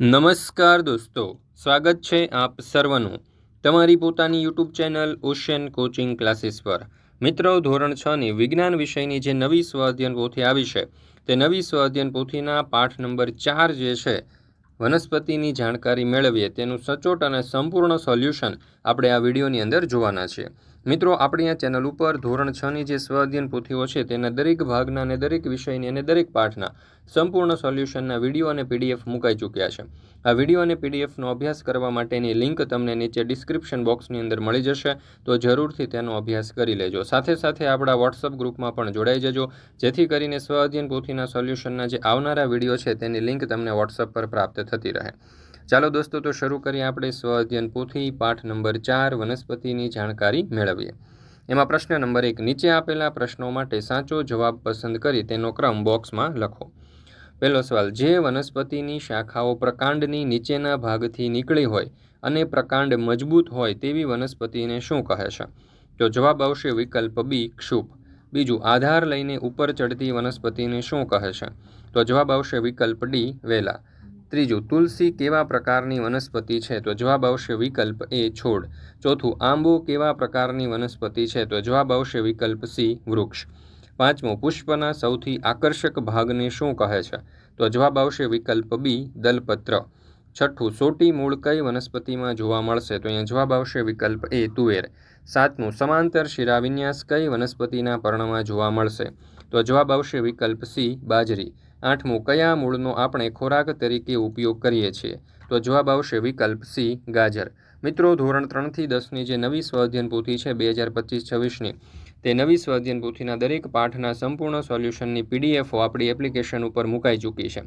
નમસ્કાર દોસ્તો, સ્વાગત છે આપ સર્વનું તમારી પોતાની YouTube channel ocean coaching classes પર. મિત્રો, ધોરણ છ ની વિજ્ઞાન વિષયની જે નવી સ્વાધ્યન પોથી આવી છે, તે નવી સ્વાધ્યન પોથીના પાઠ નંબર ચાર જે છે, વનસ્પતિની જાણકારી મેળવીએ, તેનું સચોટ અને સંપૂર્ણ સોલ્યુશન આપણે આ વિડીયોની અંદર જોવાના છીએ. મિત્રો, આપણી આ ચેનલ ઉપર ધોરણ છની જે સ્વાધ્યન પોથીઓ છે, તેના દરેક ભાગના અને દરેક વિષયની અને દરેક પાઠના સંપૂર્ણ સોલ્યુશનના વીડિયો અને પીડીએફ મુકાઈ ચૂક્યા છે. આ વીડિયો અને પીડીએફનો અભ્યાસ કરવા માટેની લિંક તમને નીચે ડિસ્ક્રિપ્શન બોક્સની અંદર મળી જશે, તો જરૂરથી તેનો અભ્યાસ કરી લેજો. સાથે સાથે આપણા વોટ્સઅપ ગ્રુપમાં પણ જોડાઈ જજો, જેથી કરીને સ્વાધ્યન પોથીના સોલ્યુશનના જે આવનારા વીડિયો છે, તેની લિંક તમને વોટ્સઅપ પર પ્રાપ્ત થતી રહે. ચાલો દોસ્તો, તો શરૂ કરીએ આપણે સ્વ અધ્યયન પોથી, પાઠ નંબર ચાર, વનસ્પતિની જાણકારી મેળવીએ. એમાં પ્રશ્ન નંબર એક, નીચે આપેલા પ્રશ્નો માટે સાચો જવાબ પસંદ કરી તેનો ક્રમ બોક્સમાં લખો. પહેલો સવાલ, જે વનસ્પતિની શાખાઓ પ્રકાંડની નીચેના ભાગથી નીકળી હોય અને પ્રકાંડ મજબૂત હોય તેવી વનસ્પતિને શું કહે છે? તો જવાબ આવશે વિકલ્પ બી, ક્ષુપ. બીજું, આધાર લઈને ઉપર ચડતી વનસ્પતિને શું કહે છે? તો જવાબ આવશે વિકલ્પ ડી, વેલા. ત્રીજું, તુલસી કેવા પ્રકારની વનસ્પતિ છે? તો જવાબ આવશે વિકલ્પ એ, છોડ. ચોથું, આંબો કેવા પ્રકારની વનસ્પતિ છે? તો જવાબ આવશે વિકલ્પ સી, વૃક્ષ. પાંચમું, પુષ્પના સૌથી આકર્ષક ભાગને શું કહે છે? તો જવાબ આવશે વિકલ્પ બી, દલપત્ર. છઠ્ઠું, સોટી મૂળ કઈ વનસ્પતિમાં જોવા મળશે? તો અહીંયા જવાબ આવશે વિકલ્પ એ, તુવેર. સાતમું, સમાંતર શિરાવિન્યાસ કઈ વનસ્પતિના પર્ણમાં જોવા મળશે? તો જવાબ આવશે વિકલ્પ સી, બાજરી. આઠમું, કયા મૂળનો આપણે ખોરાક તરીકે ઉપયોગ કરીએ છીએ? તો જવાબ આવશે વિકલ્પ સી, ગાજર. મિત્રો, ધોરણ ત્રણથી દસની જે નવી સ્વાધ્યન પોથી છે, બે હજાર પચીસ છવ્વીસની, તે નવી સ્વાધ્યન પોથીના દરેક પાઠના સંપૂર્ણ સોલ્યુશનની પીડીએફો આપણી એપ્લિકેશન ઉપર મુકાઈ ચૂકી છે.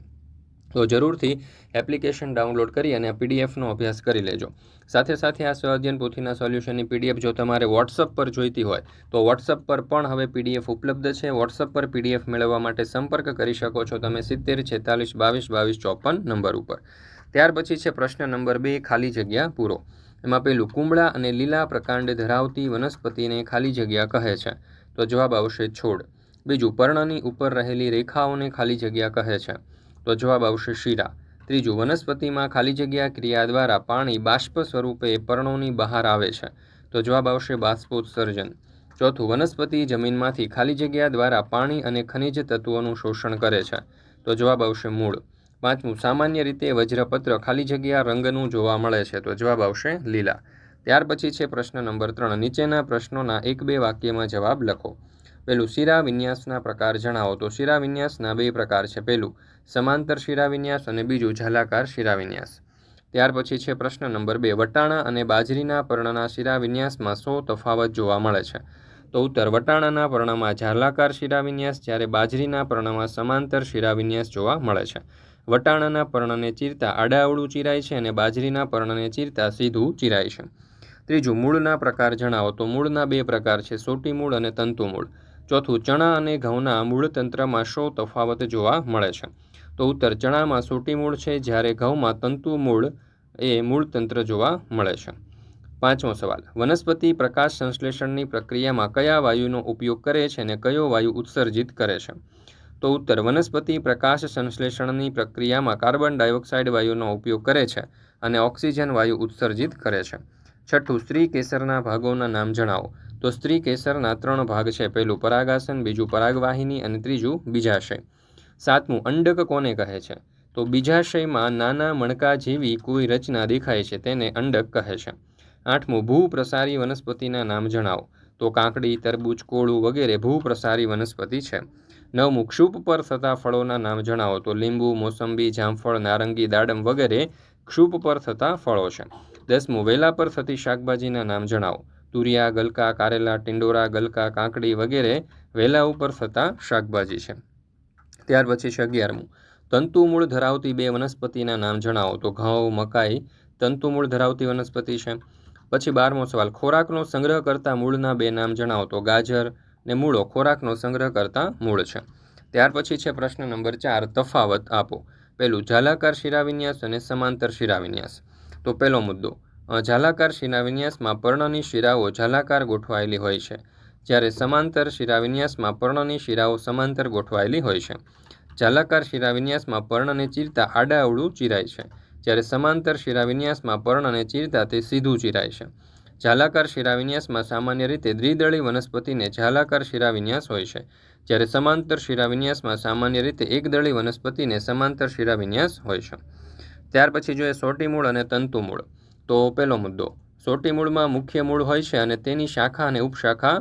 તો જરૂરથી એપ્લિકેશન ડાઉનલોડ કરી અને પીડીએફનો અભ્યાસ કરી લેજો. સાથે સાથે આ સ્વાધ્યન પોથીના સોલ્યુશનની પીડીએફ જો તમારે વોટ્સઅપ પર જોઈતી હોય, તો વોટ્સઅપ પર પણ હવે પીડીએફ ઉપલબ્ધ છે. વોટ્સઅપ પર પીડીએફ મેળવવા માટે સંપર્ક કરી શકો છો તમે સિત્તેર, છેતાલીસ, બાવીસ બાવીસ, ચોપન નંબર ઉપર. ત્યાર પછી છે પ્રશ્ન નંબર બે, ખાલી જગ્યા પૂરો. એમાં પેલું, કુંબળા અને લીલા પ્રકાંડ ધરાવતી વનસ્પતિને ખાલી જગ્યા કહે છે. તો જવાબ આવશે, છોડ. બીજું, પર્ણની ઉપર રહેલી રેખાઓને ખાલી જગ્યા કહે છે. તો જવાબ આવશે શીરા. ત્રીજું, વનસ્પતિમાં ખાલી જગ્યા ક્રિયા દ્વારા પાણી બાષ્પ સ્વરૂપે પર્ણોની બહાર આવે છે. તો જવાબ આવશે બાષ્પોત્સર્જન. ચોથું, વનસ્પતિ જમીનમાંથી ખાલી જગ્યા દ્વારા પાણી અને ખનિજ તત્વોનું શોષણ કરે છે. તો જવાબ આવશે મૂળ. પાંચમું, સામાન્ય રીતે વજ્રપત્ર ખાલી જગ્યા રંગનું જોવા મળે છે. તો જવાબ આવશે લીલા. ત્યાર પછી છે પ્રશ્ન નંબર ત્રણ. નીચેના પ્રશ્નોના એક બે વાક્યમાં જવાબ લખો. પેલું શિરા વિન્યાસના પ્રકાર જણાવો. તો શિરા વિન્યાસના બે પ્રકાર છે. પહેલું સમાંતર શિરા વિન્યાસ અને બીજું ઝાલાકાર શિરા વિન્યાસ. ત્યાર પછી છે પ્રશ્ન નંબર બે. વટાણા અને બાજરીના પર્ણના શિરા વિન્યાસમાં સો તફાવત જોવા મળે છે. તો ઉત્તર. વટાણાના પર્ણમાં ઝાલાકાર શિરા વિન્યાસ, જ્યારે બાજરીના પર્ણમાં સમાંતર શિરા વિન્યાસ જોવા મળે છે. વટાણાના પર્ણને ચીરતા આડાઅવળું ચીરાય છે અને બાજરીના પર્ણને ચીરતા સીધું ચીરાય છે. ત્રીજું, મૂળના પ્રકાર જણાવો. તો મૂળના બે પ્રકાર છે. સોટી મૂળ અને તંતુ મૂળ. ચોથું, ચણા અને ઘઉંના મૂળ તંત્રમાં શો તફાવત જોવા મળે છે? તો ઉત્તર, ચણામાં સોટી મૂળ છે, જ્યારે ઘઉંમાં તંતુ મૂળ એ મૂળ તંત્ર જોવા મળે છે. પાંચમો સવાલ, વનસ્પતિ પ્રકાશ સંશ્લેષણની પ્રક્રિયામાં કયા વાયુનો ઉપયોગ કરે છે અને કયો વાયુ ઉત્સર્જિત કરે છે? તો ઉત્તર, વનસ્પતિ પ્રકાશ સંશ્લેષણની પ્રક્રિયામાં કાર્બન ડાયોક્સાઇડ વાયુનો ઉપયોગ કરે છે અને ઓક્સિજન વાયુ ઉત્સર્જિત કરે છે. છઠ્ઠું, સ્ત્રી કેસરના ભાગોના નામ જણાવો. તો સ્ત્રી કેસરના ત્રણ ભાગ છે. પહેલું પરાગાસન, બીજું પરાગવાહિની અને ત્રીજું બીજાશય. સાતમું, અંડક કોને કહે છે? તો બીજાશયમાં નાના મણકા જેવી કોઈ રચના દેખાય છે, તેને અંડક કહે છે. આઠમું, ભૂપ્રસારી વનસ્પતિના નામ જણાવો. તો કાંકડી, તરબૂચ, કોળું વગેરે ભૂપ્રસારી વનસ્પતિ છે. નવમું ક્ષુપ પર થતા ફળોના નામ જણાવો. તો લીંબુ, મોસંબી, જામફળ, નારંગી, દાડમ વગેરે ક્ષુપ પર થતા ફળો છે. દસમું, વેલા પર થતી શાકભાજીના નામ જણાવો. તુરિયા, ગલકા, કારેલા, ટિંડોરા, ગલકા, કાંકડી વગેરે વેલા ઉપર થતા શાકભાજી છે. ત્યાર પછી છે અગિયારમું. તંતુમૂળ ધરાવતી બે વનસ્પતિના નામ જણાવો. તો ઘઉં, મકાઈ તંતુમૂળ ધરાવતી વનસ્પતિ છે. પછી બારમો સવાલ. ખોરાકનો સંગ્રહ કરતા મૂળના બે નામ જણાવો. તો ગાજર ને મૂળો ખોરાકનો સંગ્રહ કરતા મૂળ છે. ત્યાર પછી છે પ્રશ્ન નંબર ચાર. તફાવત આપો. પહેલું ઝાલાકાર શિરાવિન્યાસ અને સમાંતર શિરાવિન્યાસ. તો પહેલો મુદ્દો. ઝાલાકાર શિરાવિન્યાસમાં પર્ણની શિરાઓ ઝાલાકાર ગોઠવાયેલી હોય છે, જ્યારે સમાંતર શિરાવિન્યાસમાં પર્ણની શિરાઓ સમાંતર ગોઠવાયેલી હોય છે. ઝાલાકાર શિરાવિન્યાસમાં પર્ણને ચીરતા આડાઅવળું ચીરાય છે, જ્યારે સમાંતર શિરાવિન્યાસમાં પર્ણને ચીરતા તે સીધું ચીરાય છે. ઝાલાકાર શિરાવિન્યાસમાં સામાન્ય રીતે દ્વિદળી વનસ્પતિને ઝાલાકાર શિરાવિન્યાસ હોય છે, જ્યારે સમાંતર શિરાવિન્યાસમાં સામાન્ય રીતે એકદળી વનસ્પતિને સમાંતર શિરાવિન્યાસ હોય છે. ત્યાર પછી જોઈએ સોટી મૂળ અને તંતુ મૂળ. તો પહેલો મુદ્દો. સોટી મૂળમાં મુખ્ય મૂળ હોય છે અને તેની શાખા અને ઉપશાખા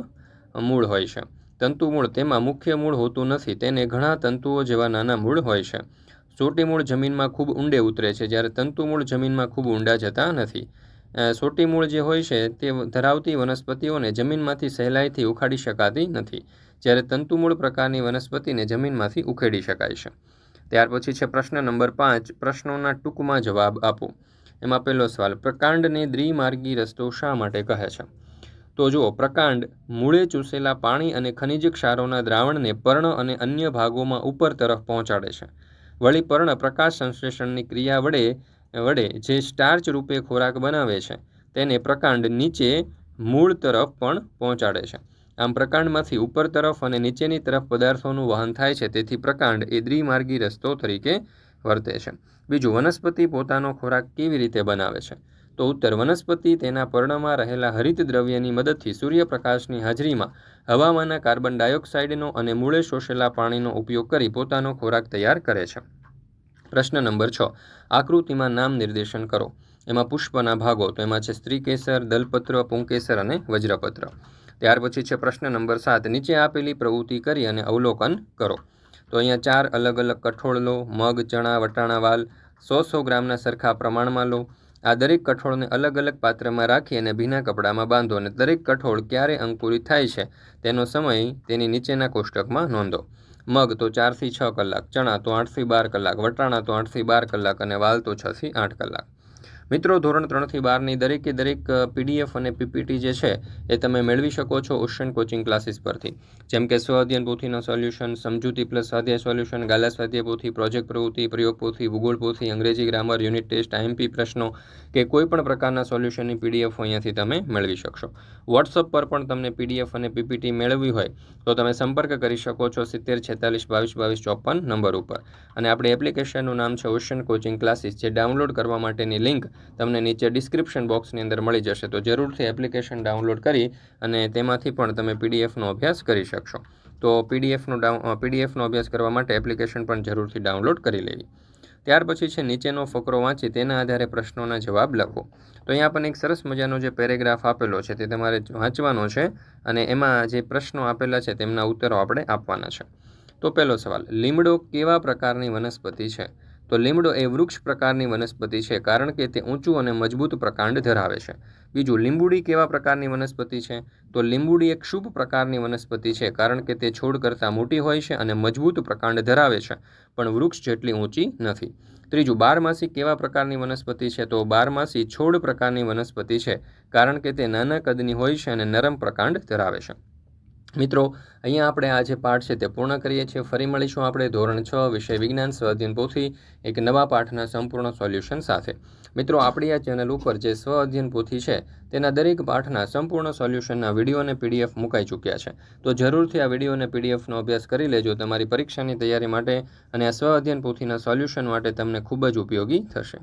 મૂળ હોય છે. તંતુ મૂળ તેમાં મુખ્ય મૂળ હોતું નથી, તેને ઘણા તંતુઓ જેવા નાના મૂળ હોય છે. સોટી મૂળ જમીનમાં ખૂબ ઊંડે ઉતરે છે, જ્યારે તંતુ મૂળ જમીનમાં ખૂબ ઊંડા જતા નથી. સોટી મૂળ જે હોય છે, તે ધરાવતી વનસ્પતિઓને જમીનમાંથી સહેલાઈથી ઉખાડી શકાતી નથી, જ્યારે તંતુમૂળ પ્રકારની વનસ્પતિને જમીનમાંથી ઉખેડી શકાય છે. ત્યાર પછી છે પ્રશ્ન નંબર પાંચ, પ્રશ્નોના ટૂંકમાં જવાબ આપો. એમાં પહેલો સવાલ, પ્રકાંડને દ્વિમાર્ગી રસ્તો શા માટે કહે છે? તો જુઓ, પ્રકાંડ મૂળે ચૂસેલા પાણી અને ખનિજ ક્ષારોના દ્રાવણને પર્ણ અને અન્ય ભાગોમાં ઉપર તરફ પહોંચાડે છે. વળી પર્ણ પ્રકાશ સંશ્લેષણની ક્રિયા વડે વડે જે સ્ટાર્ચ રૂપે ખોરાક બનાવે છે, તેને પ્રકાંડ નીચે મૂળ તરફ પણ પહોંચાડે છે. આમ પ્રકાંડમાંથી ઉપર તરફ અને નીચેની તરફ પદાર્થોનું વહન થાય છે, તેથી પ્રકાંડ એ દ્વિમાર્ગી રસ્તો તરીકે વર્તે છે. બીજું, વનસ્પતિ પોતાનો ખોરાક કેવી રીતે બનાવે છે? તો ઉત્તર, વનસ્પતિ તેના પર્ણમાં રહેલા હરિત દ્રવ્યની મદદથી સૂર્યપ્રકાશની હાજરીમાં હવામાંના કાર્બન ડાયોક્સાઇડનો અને મૂળે શોષેલા પાણીનો ઉપયોગ કરી પોતાનો ખોરાક તૈયાર કરે છે. પ્રશ્ન નંબર છ, આકૃતિમાં નામ નિર્દેશન કરો. એમાં પુષ્પના ભાગો, તો એમાં છે સ્ત્રીકેસર, દલપત્ર, પુંકેસર અને વજ્રપત્ર. ત્યાર પછી છે પ્રશ્ન નંબર સાત, નીચે આપેલી પ્રવૃત્તિ કરી અને અવલોકન કરો. તો અહીંયા ચાર અલગ અલગ કઠોળ લો, મગ, ચણા, વટાણા, વાલ, સો સો ગ્રામના સરખા પ્રમાણમાં લો. આ દરેક કઠોળને અલગ અલગ પાત્રમાં રાખી અને ભીના કપડામાં બાંધો અને દરેક કઠોળ ક્યારે અંકુરિત થાય છે તેનો સમય તેની નીચેના કોષ્ટકમાં નોંધો. મગ તો ચારથી છ કલાક, ચણા તો આઠથી બાર કલાક, વટાણા તો આઠથી બાર કલાક અને વાલ તો છથી આઠ કલાક. મિત્રો, ધોરણ ત્રણથી બારની દરેકે દરેક પીડીએફ અને પીપીટી જે છે, એ તમે મેળવી શકો છો ઓશન કોચિંગ ક્લાસીસ પરથી. જેમ કે સ્વાધ્યન પોથીના સોલ્યુશન, સમજૂતી પ્લસ સ્વાધ્યાય સોલ્યુશન, ગાલા સ્વાધ્યાય પોથી, પ્રોજેક્ટ પ્રવૃત્તિ, પ્રયોગ પોથી, ભૂગોળ પોથી, અંગ્રેજી ગ્રામર, યુનિટ ટેસ્ટ આઈએમપી પ્રશ્નો કે કોઈ પણ પ્રકારના સોલ્યુશનની પીડીએફ અહીંયાથી તમે મેળવી શકશો. વોટ્સઅપ પર પણ તમને પીડીએફ અને પીપીટી મેળવવી હોય, તો તમે સંપર્ક કરી શકો છો સિત્તેર, છેતાલીસ, બાવીસ બાવીસ ચોપન નંબર ઉપર. અને આપણી એપ્લિકેશનનું નામ છે ઓશન કોચિંગ ક્લાસીસ, જે ડાઉનલોડ કરવા માટેની લિંક તમને નીચે ડિસ્ક્રિપ્શન બોક્સની અંદર મળી જશે. તો જરૂરથી એપ્લિકેશન ડાઉનલોડ કરી અને તેમાંથી પણ તમે પીડીએફનો અભ્યાસ કરી શકશો. તો પીડીએફનો ડાઉ પીડીએફનો અભ્યાસ કરવા માટે એપ્લિકેશન પણ જરૂરથી ડાઉનલોડ કરી લેવી. ત્યાર પછી છે નીચેનો ફકરો વાંચી, તેના આધારે પ્રશ્નોના જવાબ લખો તો અહીંયા પણ એક સરસ મજાનો જે પેરેગ્રાફ આપેલો છે તે તમારે વાંચવાનો છે અને એમાં જે પ્રશ્નો આપેલા છે તેમના ઉત્તરો આપણે આપવાના છે. તો પહેલો સવાલ, લીમડો કેવા પ્રકારની વનસ્પતિ છે? તો લીમડો એ વૃક્ષ પ્રકારની વનસ્પતિ છે, કારણ કે તે ઊંચું અને મજબૂત પ્રકાંડ ધરાવે છે. બીજું, લીંબુડી કેવા પ્રકારની વનસ્પતિ છે? તો લીંબુડી એક શુભ પ્રકારની વનસ્પતિ છે, કારણ કે તે છોડ કરતાં મોટી હોય છે અને મજબૂત પ્રકાંડ ધરાવે છે, પણ વૃક્ષ જેટલી ઊંચી નથી. ત્રીજું, બારમાસી કેવા પ્રકારની વનસ્પતિ છે? તો બારમાસી છોડ પ્રકારની વનસ્પતિ છે, કારણ કે તે નાના કદની હોય છે અને નરમ પ્રકાંડ ધરાવે છે. મિત્રો, અહીંયા આપણે આ જે પાઠ છે તે પૂર્ણ કરીએ છીએ. ફરી મળીશું આપણે ધોરણ છ વિષય વિજ્ઞાન સ્વ પોથી એક નવા પાઠના સંપૂર્ણ સોલ્યુશન સાથે. મિત્રો, આપણી આ ચેનલ ઉપર જે સ્વ અધ્યયન પોથી છે, તેના દરેક પાઠના સંપૂર્ણ સોલ્યુશનના વીડિયો અને પીડીએફ મુકાઈ ચૂક્યા છે. તો જરૂરથી આ વીડિયો અને પીડીએફનો અભ્યાસ કરી લેજો. તમારી પરીક્ષાની તૈયારી માટે અને આ સ્વ અધ્યયન પોથીના સોલ્યુશન માટે તમને ખૂબ જ ઉપયોગી થશે.